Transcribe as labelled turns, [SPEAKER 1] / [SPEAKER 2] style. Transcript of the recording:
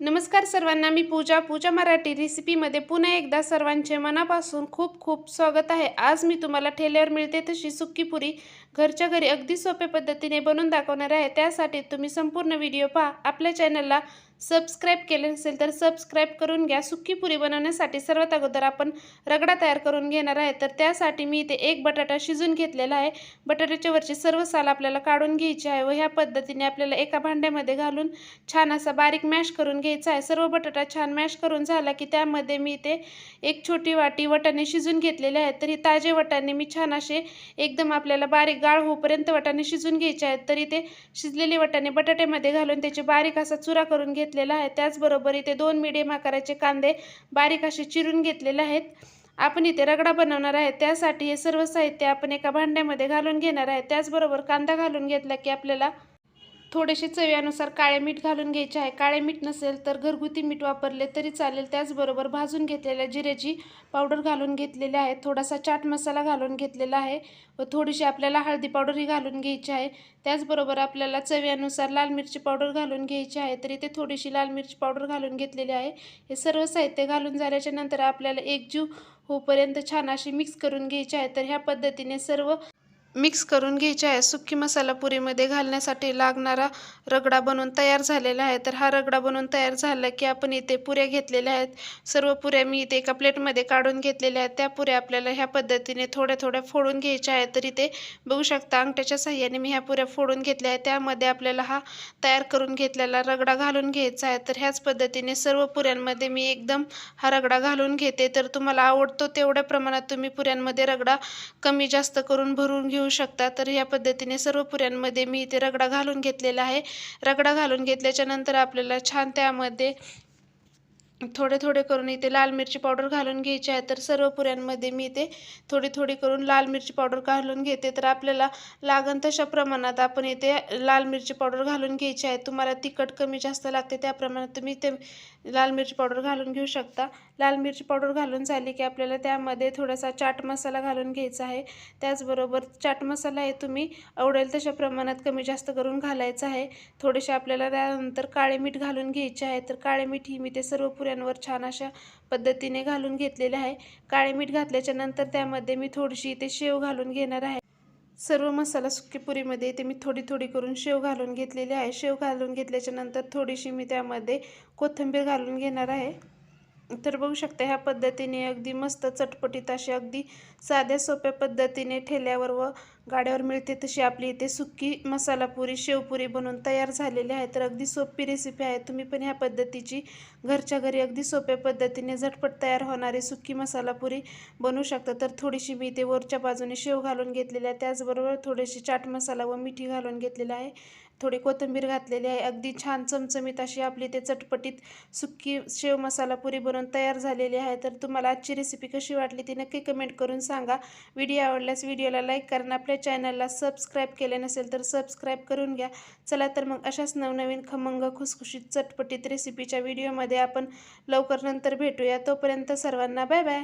[SPEAKER 1] नमस्कार सर्वांना मी पूजा. पूजा मराठी रेसिपीमध्ये पुन्हा एकदा सर्वांचे मनापासून खूप खूप स्वागत आहे. आज मी तुम्हाला ठेल्यावर मिळते तशी सुक्की पुरी घरच्या घरी अगदी सोप्या पद्धतीने बनवून दाखवणार आहे. त्यासाठी तुम्ही संपूर्ण व्हिडिओ पहा. आपल्या चॅनलला सबस्क्राईब केले नसेल तर सबस्क्राईब करून घ्या. सुक्की पुरी बनवण्यासाठी सर्वात अगोदर आपण रगडा तयार करून घेणार आहे. तर त्यासाठी मी इथे एक बटाटा शिजून घेतलेला आहे. बटाट्याच्या वरची सर्व साल आपल्याला काढून घ्यायची आहे व ह्या पद्धतीने आपल्याला एका भांड्यामध्ये घालून छान असा बारीक मॅश करून घ्यायचा आहे. सर्व बटाटा छान मॅश करून झाला की त्यामध्ये मी इथे एक छोटी वाटी वटाणे शिजून घेतलेले आहेत. तर ताजे वटाणे मी छान असे एकदम आपल्याला बारीक गाळ होईपर्यंत वटाणे शिजून घ्यायचे आहेत. तर इथे शिजलेले वटाणे बटाट्यामध्ये घालून त्याचे बारीक असा चुरा करून घेतलेला आहे. त्याचबरोबर इथे दोन मिडियम आकाराचे कांदे बारीक असे चिरून घेतलेले आहेत. आपण इथे रगडा बनवणार आहे. त्यासाठी हे सर्व साहित्य आपण एका भांड्यामध्ये घालून घेणार आहे. त्याचबरोबर कांदा घालून घेतला की आपल्याला थोडेसे चवीनुसार काळे मीठ घालून घ्यायचे आहे. काळे मीठ नसेल तर घरगुती मीठ वापरले तरी चालेल. त्याचबरोबर भाजून घेतलेल्या जिऱ्याची पावडर घालून घेतलेली आहे. थोडासा चाट मसाला घालून घेतलेला आहे व थोडीशी आपल्याला हळदी पावडरही घालून घ्यायची आहे. त्याचबरोबर आपल्याला चवीनुसार लाल मिरची पावडर घालून घ्यायची आहे. तर इथे थोडीशी लाल मिरची पावडर घालून घेतलेली आहे. हे सर्व साहित्य घालून झाल्याच्यानंतर आपल्याला एकजीव होपर्यंत छान अशी मिक्स करून घ्यायची आहे. तर ह्या पद्धतीने सर्व मिक्स करून घ्यायचे आहे. सुक्की मसाला पुरीमध्ये घालण्यासाठी लागणारा रगडा बनवून तयार झालेला आहे. तर हा रगडा बनवून तयार झाला की आपण इथे पुऱ्या घेतलेल्या आहेत. सर्व पुऱ्या मी इथे एका प्लेटमध्ये काढून घेतलेल्या आहेत. त्या पुऱ्या आपल्याला ह्या पद्धतीने थोड्या थोड्या फोडून घ्यायच्या आहेत. तर इथे बघू शकता अंगठ्याच्या साह्याने मी ह्या पुऱ्या फोडून घेतल्या आहेत. त्यामध्ये आपल्याला हा तयार करून घेतलेला रगडा घालून घ्यायचा आहे. तर ह्याच पद्धतीने सर्व पुऱ्यांमध्ये मी एकदम हा रगडा घालून घेते. तर तुम्हाला आवडतो तेवढ्या प्रमाणात तुम्ही पुऱ्यांमध्ये रगडा कमी जास्त करून भरून घेऊ शकता तर या पद्धतीने सर्व पुऱ्यांमध्ये मी इथे रगडा घालून घेतलेला आहे. रगडा घालून घेतल्याच्या नंतर आपल्याला छान त्यामध्ये थोडे थोडे करून इथे लाल मिरची पावडर घालून घ्यायची आहे. तर सर्व पुऱ्यांमध्ये मी इथे थोडी थोडी करून लाल मिरची पावडर घालून घेते. तर आपल्याला लागण तशा प्रमाणात आपण इथे लाल मिरची पावडर घालून घ्यायची आहे. तुम्हाला तिखट कमी जास्त लागते त्या प्रमाणात तुम्ही ते लाल मिरची पावडर घालून घेऊ शकता. लाल मिरची पावडर घालून झाली की आपल्याला त्यामध्ये थोडासा चाट मसाला घालून घ्यायचा आहे. त्याचबरोबर चाट मसाला हे तुम्ही आवडेल तशा प्रमाणात कमी जास्त करून घालायचा आहे. थोडेसे आपल्याला त्यानंतर काळे मीठ घालून घ्यायचे आहे. तर काळे मीठ ही मी ते सर्व पुऱ्यांवर छान अशा पद्धतीने घालून घेतलेले आहे. काळे मीठ घातल्याच्या नंतर त्यामध्ये मी थोडीशी इथे शेव घालून घेणार आहे. सर्व मसाला सुकी पुरीमध्ये इथे मी थोडी थोडी करून शेव घालून घेतलेली आहे. शेव घालून घेतल्याच्यानंतर थोडीशी मी त्यामध्ये कोथिंबीर घालून घेणार आहे. तर बघू शकता ह्या पद्धतीने अगदी मस्त चटपटीत अशी अगदी साध्या सोप्या पद्धतीने ठेल्यावर व गाड्यावर मिळते तशी आपली इथे सुक्की मसाला पुरी शेवपुरी बनवून तयार झालेली आहे. तर अगदी सोपी रेसिपी आहे. तुम्ही पण ह्या पद्धतीची घरच्या घरी अगदी सोप्या पद्धतीने झटपट तयार होणारी सुक्की मसाला पुरी बनवू शकता. तर थोडीशी मी इथे वरच्या बाजूने शेव घालून घेतलेली आहे. त्याचबरोबर थोडीशी चाट मसाला व मिठी घालून घेतलेला आहे. थोडी कोथिंबीर घातलेली आहे. अगदी छान चमचमीत अशी आपली ते चटपटीत सुक्की शेव मसाला पुरी बनवून तयार झालेली आहे. तर तुम्हाला आजची रेसिपी कशी वाटली ती नक्की कमेंट करून सांगा. व्हिडिओ आवडल्यास व्हिडिओला लाईक करा आपल्या चॅनलला सबस्क्राईब केले नसेल तर सबस्क्राईब करून घ्या. चला तर मग अशाच नवनवीन खमंग खुसखुशीत चटपटीत रेसिपीच्या व्हिडिओमध्ये आपण लवकर नंतर भेटूया. तोपर्यंत सर्वांना बाय बाय